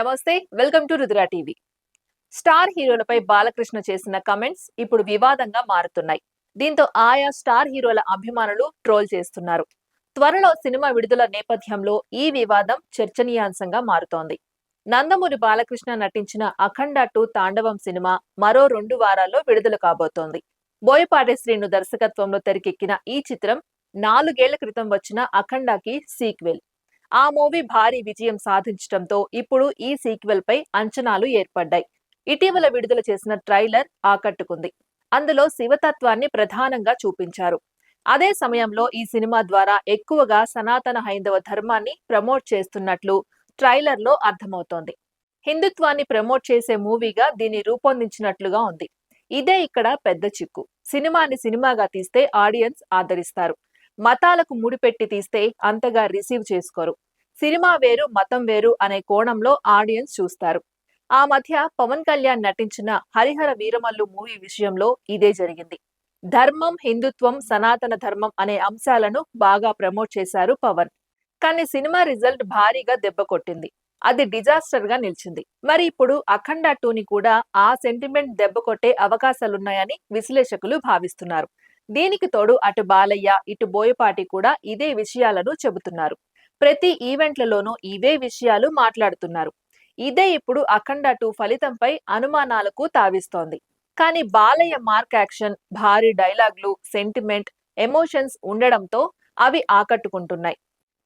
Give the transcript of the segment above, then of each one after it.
నమస్తే welcome to Rudra TV. Star హీరోలపై Balakrishna చేసిన comments ఇప్పుడు వివాదంగా మారుతున్నాయి. దీంతో ఆయా స్టార్ హీరోల అభిమానులు ట్రోల్ చేస్తున్నారు. త్వరలో సినిమా విడుదల నేపథ్యంలో ఈ వివాదం చర్చనీయాంశంగా మారుతోంది. నందమూరి బాలకృష్ణ నటించిన అఖండ టూ తాండవం సినిమా మరో రెండు వారాల్లో విడుదల కాబోతోంది. బోయపాటి శ్రీను దర్శకత్వంలో తెరకెక్కిన ఈ చిత్రం నాలుగేళ్ళ క్రితం వచ్చిన అఖండాకి సీక్వెల్. ఆ మూవీ భారీ విజయం సాధించడంతో ఇప్పుడు ఈ సీక్వెల్ పై అంచనాలు ఏర్పడ్డాయి. ఇటీవల విడుదల చేసిన ట్రైలర్ ఆకట్టుకుంది. అందులో శివతత్వాన్ని ప్రధానంగా చూపించారు. అదే సమయంలో ఈ సినిమా ద్వారా ఎక్కువగా సనాతన హైందవ ధర్మాన్ని ప్రమోట్ చేస్తున్నట్లు ట్రైలర్లో అర్థమవుతోంది. హిందుత్వాన్ని ప్రమోట్ చేసే మూవీగా దీన్ని రూపొందించినట్లుగా ఉంది. ఇదే ఇక్కడ పెద్ద చిక్కు. సినిమాని సినిమాగా తీస్తే ఆడియన్స్ ఆదరిస్తారు. మతాలకు ముడిపెట్టి తీస్తే అంతగా రిసీవ్ చేసుకోరు. సినిమా వేరు మతం వేరు అనే కోణంలో ఆడియన్స్ చూస్తారు. ఆ మధ్య పవన్ కళ్యాణ్ నటించిన హరిహర వీరమల్లు మూవీ విషయంలో ఇదే జరిగింది. ధర్మం హిందుత్వం సనాతన ధర్మం అనే అంశాలను బాగా ప్రమోట్ చేశారు పవన్. కానీ సినిమా రిజల్ట్ భారీగా దెబ్బ కొట్టింది. అది డిజాస్టర్గా నిలిచింది. మరి ఇప్పుడు అఖండ టూని కూడా ఆ సెంటిమెంట్ దెబ్బ కొట్టే అవకాశాలున్నాయని విశ్లేషకులు భావిస్తున్నారు. దీనికి తోడు? అటు బాలయ్య ఇటు బోయపాటి కూడా ఇదే విషయాలను చెబుతున్నారు. ప్రతి ఈవెంట్లలోనూ ఇవే విషయాలు మాట్లాడుతున్నారు. ఇదే ఇప్పుడు అఖండ టూ ఫలితంపై అనుమానాలకు తావిస్తోంది. కానీ బాలయ్య మార్క్ యాక్షన్ భారీ డైలాగ్లు సెంటిమెంట్ ఎమోషన్స్ ఉండడంతో అవి ఆకట్టుకుంటున్నాయి.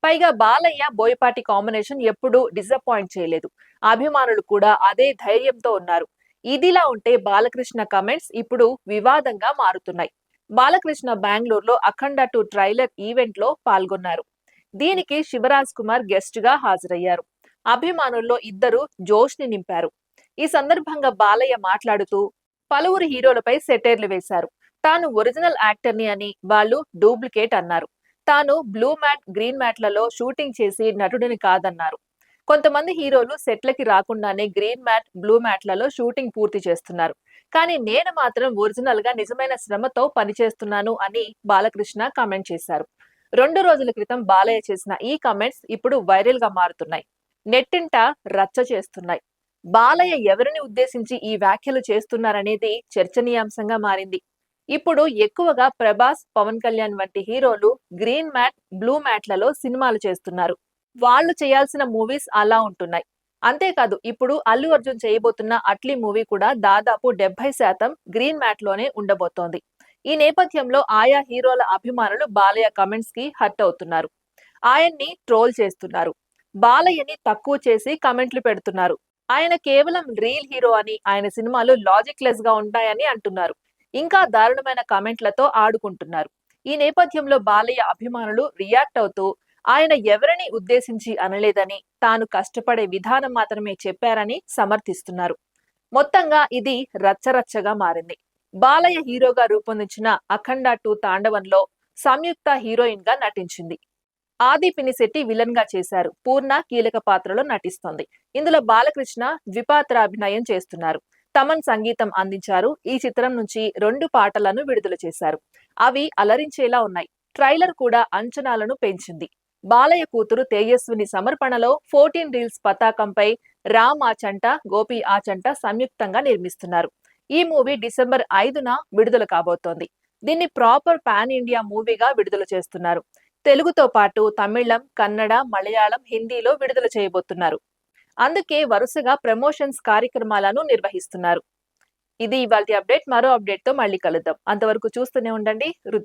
పైగా బాలయ్య బోయపాటి కాంబినేషన్ ఎప్పుడూ డిసప్పాయింట్ చేయలేదు. అభిమానులు కూడా అదే ధైర్యంతో ఉన్నారు. ఇదిలా ఉంటే బాలకృష్ణ కమెంట్స్ ఇప్పుడు వివాదంగా మారుతున్నాయి. బాలకృష్ణ బెంగళూరులో అఖండ టూ ట్రైలర్ ఈవెంట్లో పాల్గొన్నారు. దీనికి శివరాజ్ కుమార్ గెస్ట్గా హాజరయ్యారు. అభిమానుల్లో ఇద్దరు జోష్ని నింపారు. ఈ సందర్భంగా బాలయ్య మాట్లాడుతూ పలువురు హీరోలపై సెటైర్లు వేశారు. తాను ఒరిజినల్ యాక్టర్ని అని వాళ్ళు డూప్లికేట్ అన్నారు. తాను బ్లూ మ్యాట్ గ్రీన్ మ్యాట్లలో షూటింగ్ చేసి నటుడిని కాదన్నారు. కొంతమంది హీరోలు సెట్లకి రాకుండానే గ్రీన్ మ్యాట్ బ్లూ మ్యాట్లలో షూటింగ్ పూర్తి చేస్తున్నారు. కానీ నేను మాత్రం ఒరిజినల్గా నిజమైన శ్రమతో పనిచేస్తున్నాను అని బాలకృష్ణ కామెంట్ చేశారు. రెండు రోజుల క్రితం బాలయ్య చేసిన ఈ కామెంట్స్ ఇప్పుడు వైరల్గా మారుతున్నాయి. నెట్టింట రచ్చ చేస్తున్నాయి. బాలయ్య ఎవరిని ఉద్దేశించి ఈ వ్యాఖ్యలు చేస్తున్నారనేది చర్చనీయాంశంగా మారింది. ఇప్పుడు ఎక్కువగా ప్రభాస్ పవన్ కళ్యాణ్ వంటి హీరోలు గ్రీన్ మ్యాట్ బ్లూ మ్యాట్లలో సినిమాలు చేస్తున్నారు. వాళ్ళు చేయాల్సిన మూవీస్ అలా ఉంటున్నాయి. అంతేకాదు ఇప్పుడు అల్లు అర్జున్ చేయబోతున్న అట్లీ మూవీ కూడా దాదాపు డెబ్బై శాతం గ్రీన్ మ్యాట్లోనే ఉండబోతోంది. ఈ నేపథ్యంలో ఆయా హీరోల అభిమానులు బాలయ్య కమెంట్స్కి హర్ట్ అవుతున్నారు. ఆయన్ని ట్రోల్ చేస్తున్నారు. బాలయ్యని తక్కువ చేసి కమెంట్లు పెడుతున్నారు. ఆయన కేవలం రీల్ హీరో అని ఆయన సినిమాలు లాజిక్ లెస్గా ఉంటాయని అంటున్నారు. ఇంకా దారుణమైన కమెంట్లతో ఆడుకుంటున్నారు. ఈ నేపథ్యంలో బాలయ్య అభిమానులు రియాక్ట్ అవుతూ ఆయన ఎవరిని ఉద్దేశించి అనలేదని తాను కష్టపడే విధానం మాత్రమే చెప్పారని సమర్థిస్తున్నారు. మొత్తంగా ఇది రచ్చరచ్చగా మారింది. బాలయ్య హీరోగా రూపొందించిన అఖండ టూ తాండవంలో సంయుక్త హీరోయిన్గా నటించింది. ఆది పినిశెట్టి విలన్గా చేశారు. పూర్ణ కీలక పాత్రలో నటిస్తోంది. ఇందులో బాలకృష్ణ ద్విపాత్ర అభినయం చేస్తున్నారు. తమన్ సంగీతం అందించారు. ఈ చిత్రం నుంచి రెండు పాటలను విడుదల చేశారు. అవి అలరించేలా ఉన్నాయి. ట్రైలర్ కూడా అంచనాలను పెంచింది. బాలయ్య కూతురు తేజస్విని సమర్పణలో ఫోర్టీన్ రీల్స్ పతాకంపై రామ్ ఆచంట గోపి ఆచంట సంయుక్తంగా నిర్మిస్తున్నారు. ఈ మూవీ డిసెంబర్ ఐదున విడుదల కాబోతోంది. దీన్ని ప్రాపర్ పాన్ ఇండియా మూవీగా విడుదల చేస్తున్నారు. తెలుగుతో పాటు తమిళం కన్నడ మలయాళం హిందీలో విడుదల చేయబోతున్నారు. అందుకే వరుసగా ప్రమోషన్స్ కార్యక్రమాలను నిర్వహిస్తున్నారు. ఇది ఇవాళ అప్డేట్. మరో అప్డేట్తో మళ్ళీ కలుద్దాం. అంతవరకు చూస్తూనే ఉండండి.